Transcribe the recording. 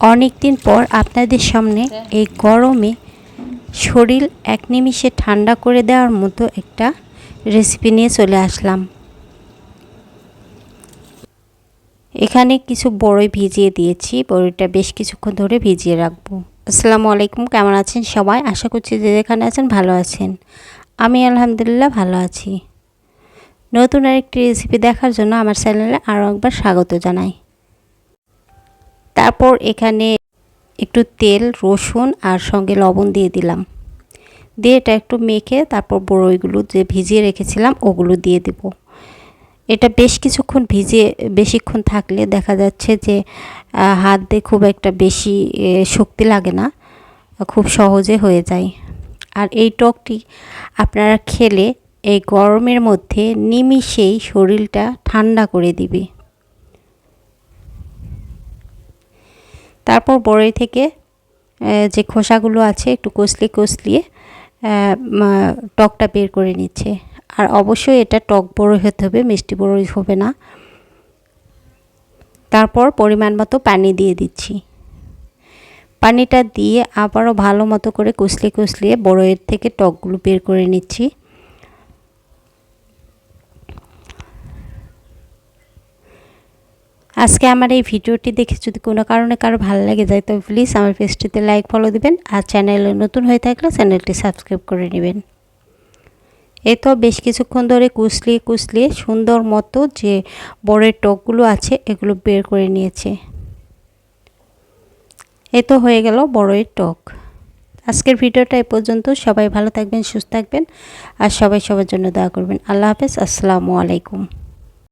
অনেক দিন পর আপনাদের সামনে এই গরমে শরীর এক নিমিষে ঠান্ডা করে দেওয়ার মতো একটা রেসিপি নিয়ে চলে আসলাম। এখানে কিছু বড়ই ভিজিয়ে দিয়েছি, বড়িটা বেশ কিছুক্ষণ ধরে ভিজিয়ে রাখব। আসসালামু আলাইকুম, কেমন আছেন সবাই? আশা করছি যে যেখানে আছেন ভালো আছেন। আমি আলহামদুলিল্লাহ ভালো আছি। নতুন আরেকটি রেসিপি দেখার জন্য আমার চ্যানেলে আরও একবার স্বাগত জানাই। তারপর এখানে একটু তেল, রসুন আর সঙ্গে লবণ দিয়ে দিলাম। দিয়ে এটা একটু মেখে তারপর বড়ইগুলো যে ভিজিয়ে রেখেছিলাম ওগুলো দিয়ে দেব। এটা বেশ কিছুক্ষণ ভিজিয়ে, বেশিক্ষণ থাকলে দেখা যাচ্ছে যে হাত দিয়ে খুব একটা বেশি শক্তি লাগে না, খুব সহজে হয়ে যায়। আর এই টকটি আপনারা খেলে এই গরমের মধ্যে নিমিষেই শরীরটা ঠান্ডা করে দিবে। তারপর বড়ই থেকে যে খোসাগুলো আছে একটু কষলিয়ে কষলিয়ে টকটা বের করে নিচ্ছে। আর অবশ্যই এটা টক বড়ই হতে হবে, মিষ্টি বড়ই হবে না। তারপর পরিমাণ মতো পানি দিয়ে দিচ্ছি। পানিটা দিয়ে আবারও ভালো মতো করে কষলিয়ে কষলিয়ে বড়ইয়ের থেকে টকগুলো বের করে নিচ্ছি। আজকে আমার এই ভিডিওটি দেখে যদি কোনো কারণে কারও ভালো লাগে যায়, তবে প্লিজ আমার পেজটিতে লাইক ফলো দিবেন আর চ্যানেলে নতুন হয়ে থাকলে চ্যানেলটি সাবস্ক্রাইব করে নেবেন। এই তো বেশ কিছুক্ষণ ধরে কুচলিয়ে কুচলিয়ে সুন্দর মতো যে বড়ের টকগুলো আছে, এগুলো বের করে নিয়েছে। এ তো হয়ে গেল বড়ের টক আজকের ভিডিওটা এ পর্যন্ত। সবাই ভালো থাকবেন, সুস্থ থাকবেন আর সবাই সবার জন্য দোয়া করবেন। আল্লাহ হাফেজ। আসসালামু আলাইকুম।